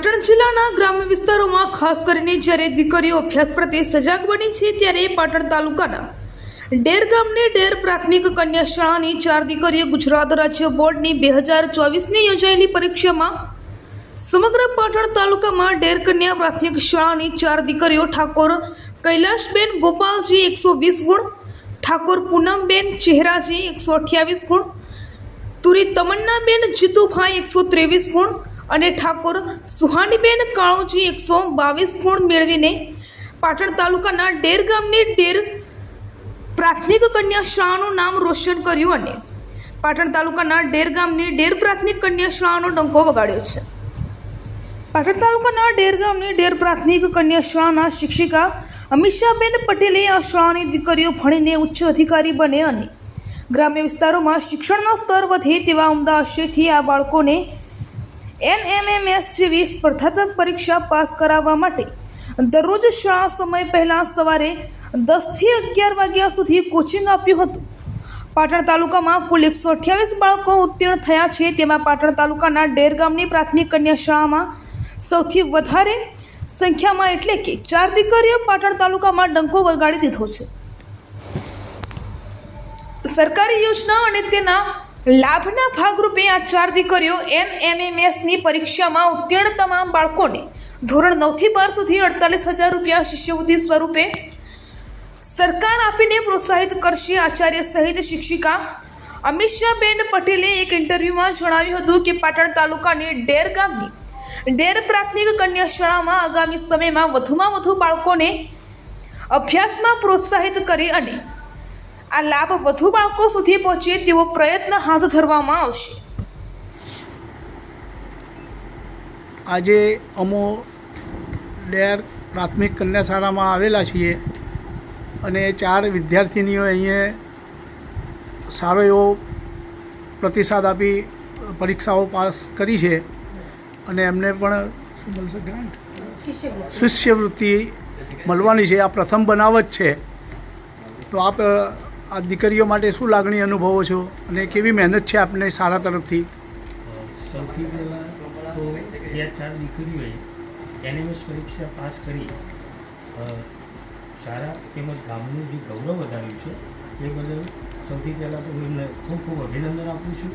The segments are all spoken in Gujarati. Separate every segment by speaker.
Speaker 1: પાટણ જિલ્લાના ગ્રામ્ય વિસ્તારોમાં ખાસ કરીને જ્યારે દીકરીઓ અભ્યાસ પ્રત્યે સજાગ બની છે ત્યારે પાટણ તાલુકાના ડેર ગામની ડેર પ્રાથમિક કન્યા શાળાની ચાર દીકરીઓ ગુજરાત રાજ્ય બોર્ડની બે હજાર ચોવીસની યોજાયેલી પરીક્ષામાં સમગ્ર પાટણ તાલુકામાં ડેર કન્યા પ્રાથમિક શાળાની ચાર દીકરીઓ ઠાકોર કૈલાશબેન ગોપાલજી એકસો વીસ ગુણ, ઠાકોર પૂનમબેન ચહેરાજી એકસો અઠ્યાવીસ ગુણ, તુરી તમન્નાબેન જીતુભાઈ એકસો ત્રેવીસ ગુણ અને ઠાકોર સુહાનીબેન કાળુજી એકસો બાવીસ ગુણ મેળવીને પાટણ તાલુકાના ડેર ગામની ડેર પ્રાથમિક કન્યા શાળાનું નામ રોશન કર્યું અને પાટણ તાલુકાના ડેર ગામની ડેર પ્રાથમિક કન્યા શાળાનો ડંકો વગાડ્યો છે. પાટણ તાલુકાના ડેર ગામની ડેર પ્રાથમિક કન્યા શાળાના શિક્ષિકા અમિષાબેન પટેલે આ શાળાની દીકરીઓ ભણીને ઉચ્ચ અધિકારી બને અને ગ્રામ્ય વિસ્તારોમાં શિક્ષણનો સ્તર વધે તેવા ઉમદા આશયથી આ બાળકોને એનએમએમએસ જેવી સ્પર્ધાત્મક પરીક્ષા પાસ કરાવવા માટે દરરોજ શાળા સમય પહેલાં સવારે દસથી અગિયાર વાગ્યા સુધી કોચિંગ આપ્યું હતું. પાટણ તાલુકામાં કુલ એકસો અઠ્યાવીસ બાળકો ઉત્તીર્ણ થયા છે. તેમાં પાટણ તાલુકાના ડેર ગામની પ્રાથમિક કન્યા શાળામાં સૌથી વધારે સંખ્યામાં એટલે કે ચાર દીકરીઓ પાટણ તાલુકામાં ડંકો વગાડી દીધો છે. સરકારી યોજના અને તેના લાભના ભાગરૂપે આ ચાર દીકરીઓ એનએમએમએસની પરીક્ષામાં ઉત્તીર્ણ તમામ બાળકોને ધોરણ નવથી બાર સુધી અડતાલીસ હજાર રૂપિયા શિષ્યવૃત્તિ સ્વરૂપે સરકાર આપીને પ્રોત્સાહિત કરશે આચાર્ય સહિત શિક્ષિકા. અમિષાબેન પટેલે એક ઇન્ટરવ્યૂમાં જણાવ્યું હતું કે પાટણ તાલુકાની ડેર ગામની ડેર પ્રાથમિક કન્યા શાળામાં આગામી સમયમાં વધુમાં વધુ બાળકોને અભ્યાસમાં પ્રોત્સાહિત કરી અને આ લાભ વધુ બાળકો સુધી પહોંચે તેવો પ્રયત્ન હાથ ધરવામાં આવશે.
Speaker 2: આજે અમો ડેર પ્રાથમિક કન્યા શાળામાં આવેલા છીએ અને ચાર વિદ્યાર્થીનીઓ અહીંયા સારો એવો પ્રતિસાદ આપી, પરીક્ષાઓ પાસ કરી છે અને એમને પણ શું મળશે ગ્રાન્ટ શિષ્યવૃત્તિ મળવાની છે. આ પ્રથમ બનાવ જ છે. તો આપ આ દીકરીઓ માટે શું લાગણી અનુભવો છો? અને કેવી મહેનત છે આપને સારા તરફથી?
Speaker 3: સૌથી પહેલાં તો જે ચાર દીકરીઓએ એનએમએસ પરીક્ષા પાસ કરી સારા તેમજ ગામનું જે ગૌરવ વધાર્યું છે, એ બદલ સૌથી પહેલાં તો હું એમને ખૂબ ખૂબ અભિનંદન આપું છું.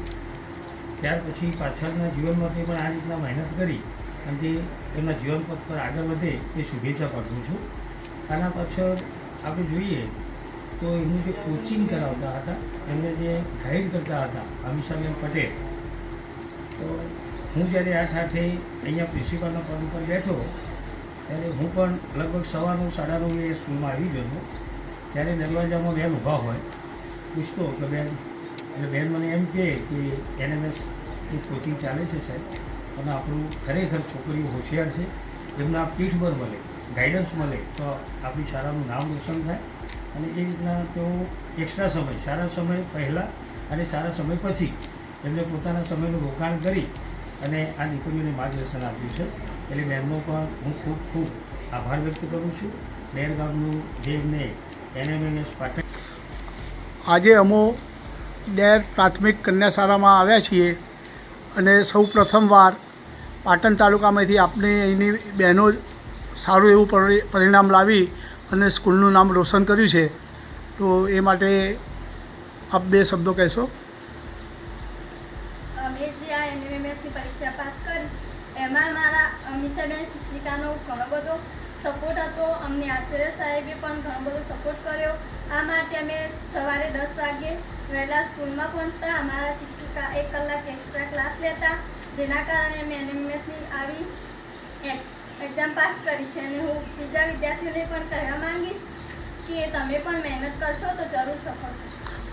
Speaker 3: ત્યાર પછી પાછળના જીવન માટે પણ આ રીતના મહેનત કરી અને તે એમના જીવન પથ પર આગળ વધે એ શુભેચ્છા પાઠવું છું. આના પાછળ આપણે જોઈએ તો એમને જે કોચિંગ કરાવતા હતા, એમને જે ગાઈડ કરતા હતા અમિષાબેન પટેલ. તો હું જ્યારે આઠ સાથે અહીંયા પ્રિન્સિપાલના પદ ઉપર બેઠો, ત્યારે હું પણ લગભગ સવારનું સાડા એ સ્કૂલમાં આવી ગયો ત્યારે દરવાજામાં બેન ઊભા હોય, પૂછતો કે બેન, એટલે બેન મને એમ કહે કે એનએમએસ એ કોચિંગ ચાલે છે સાહેબ, અને આપણું ખરેખર છોકરીઓ હોશિયાર છે, એમને આ પર મળે. ગાઈડન્સ મળે તો આપણી શાળાનું નામ રોશન થાય અને એ રીતના તેઓ એક્સ્ટ્રા સમય સારા સમય પહેલાં અને સારા સમય પછી એમને પોતાના સમયનું રોકાણ કરી અને આ દીકરીઓને માર્ગદર્શન આપ્યું છે. એટલે મેમનો પણ હું ખૂબ ખૂબ આભાર વ્યક્ત કરું છું. ડેર ગામનું જે એમને એનએમએમએસ પાટણ
Speaker 2: આજે અમો ડેર પ્રાથમિક કન્યા શાળામાં આવ્યા છીએ અને સૌ પ્રથમવાર પાટણ તાલુકામાંથી આપણે અહીંની બહેનો સારું એવું પરિ- પરિણામ લાવી અને સ્કૂલનું નામ રોશન કર્યું છે, તો એ માટે આપ બે શબ્દો કહેશો?
Speaker 4: અમે જે આ એનએમએમએસની પરીક્ષા પાસ કરી, એમાં મારા અમીષાબેન શિક્ષિકાનો ઘણો બધો સપોર્ટ હતો. અમને આચાર્ય સાહેબે પણ ઘણો બધો સપોર્ટ કર્યો. આ માટે અમે સવારે દસ વાગે વહેલા સ્કૂલમાં પહોંચતા. અમારા શિક્ષિકા એક કલાક એક્સ્ટ્રા ક્લાસ લેતા. જેના કારણે અમે એનએમએસની આવી એક્ઝામ પાસ કરી છે અને હું બીજા વિદ્યાર્થીઓને પણ કહેવા માંગીશ કે તમે પણ મહેનત કરશો તો જરૂર સફળ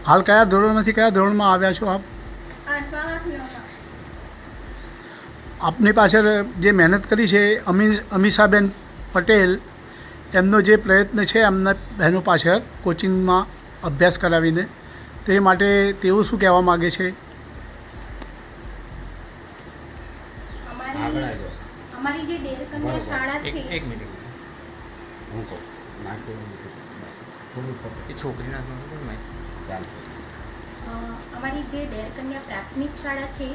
Speaker 2: હાલ કયા ધોરણમાંથી કયા ધોરણમાં આવ્યા છો આપ? આપની પાછળ જે મહેનત કરી છે અમી અમીષાબેન પટેલ એમનો જે પ્રયત્ન છે એમના બહેનો પાછળ કોચિંગમાં અભ્યાસ કરાવીને તે માટે તેઓ શું કહેવા માગે છે?
Speaker 3: આગળ
Speaker 5: અમારી જે ડેર કન્યા શાળા છે
Speaker 3: એક મિનિટ. હું કહું ના કે થોડું
Speaker 6: છોકરીના
Speaker 3: ચાલશે
Speaker 5: અમારી જે ડેર કન્યા પ્રાથમિક શાળા છે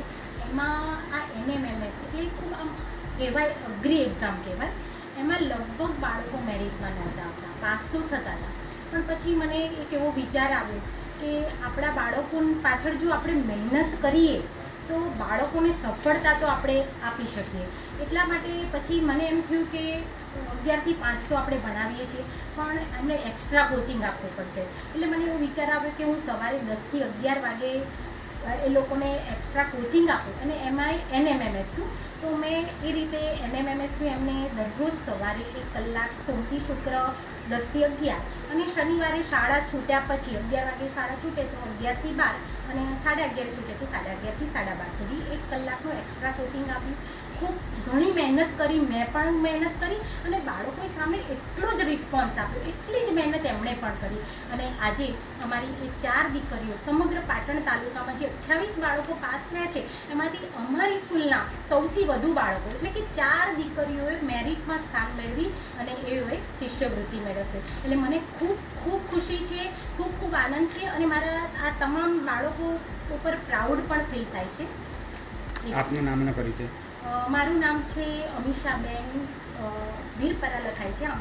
Speaker 5: એમાં આ એનએમએમએસ એટલે ખૂબ આમ કહેવાય અગ્રી એક્ઝામ કહેવાય. એમાં લગભગ બાળકો મેરિટમાં નહોતા આવતા પાસ તો થતા હતા. પણ પછી મને એક એવો વિચાર આવ્યો કે આપણા બાળકો પાછળ જો આપણે મહેનત કરીએ તો બાળકોને સફળતા તો આપણે આપી શકીએ. એટલા માટે પછી મને એમ થયું કે અગિયારથી પાંચ તો આપણે ભણાવીએ છીએ, પણ એમને એક્સ્ટ્રા કોચિંગ આપવું પડશે. એટલે મને એવો વિચાર આવ્યો કે હું સવારે દસથી અગિયાર વાગે એ લોકોને એક્સ્ટ્રા કોચિંગ આપું અને એમાંય એનએમએમએસનું તો મેં એ રીતે એનએમએમએસનું એમને દરરોજ સવારે એક કલાક સોમથી શુક્ર દસથી અગિયાર અને શનિવારે શાળા છૂટ્યા પછી અગિયાર વાગે શાળા છૂટે તો અગિયારથી બાર અને સાડા અગિયાર છૂટે તો સાડા અગિયારથી સાડા બાર સુધી એક કલાકનું એક્સ્ટ્રા કોચિંગ આપ્યું ખૂબ ઘણી મહેનત કરી, મેં પણ મહેનત કરી અને બાળકો સામે એટલો જ રિસ્પોન્સ આપ્યો, એટલી જ મહેનત એમણે પણ કરી. અને આજે અમારી એ ચાર દીકરીઓ સમગ્ર પાટણ તાલુકામાં જે અઠ્યાવીસ બાળકો પાસ થયા છે, એમાંથી અમારી સ્કૂલના સૌથી વધુ બાળકો, એટલે કે ચાર દીકરીઓએ મેરિટમાં સ્થાન મેળવી અને એઓએ શિષ્યવૃત્તિ મેળવશે. એટલે મને ખૂબ ખૂબ ખુશી છે, ખૂબ ખૂબ આનંદ છે અને મારા આ તમામ બાળકો ઉપર પ્રાઉડ પણ ફીલ થાય છે.
Speaker 6: આપનું નામ પરિચય?
Speaker 5: મારું નામ છે અમીષાબેન વીરપરા લખાય છે.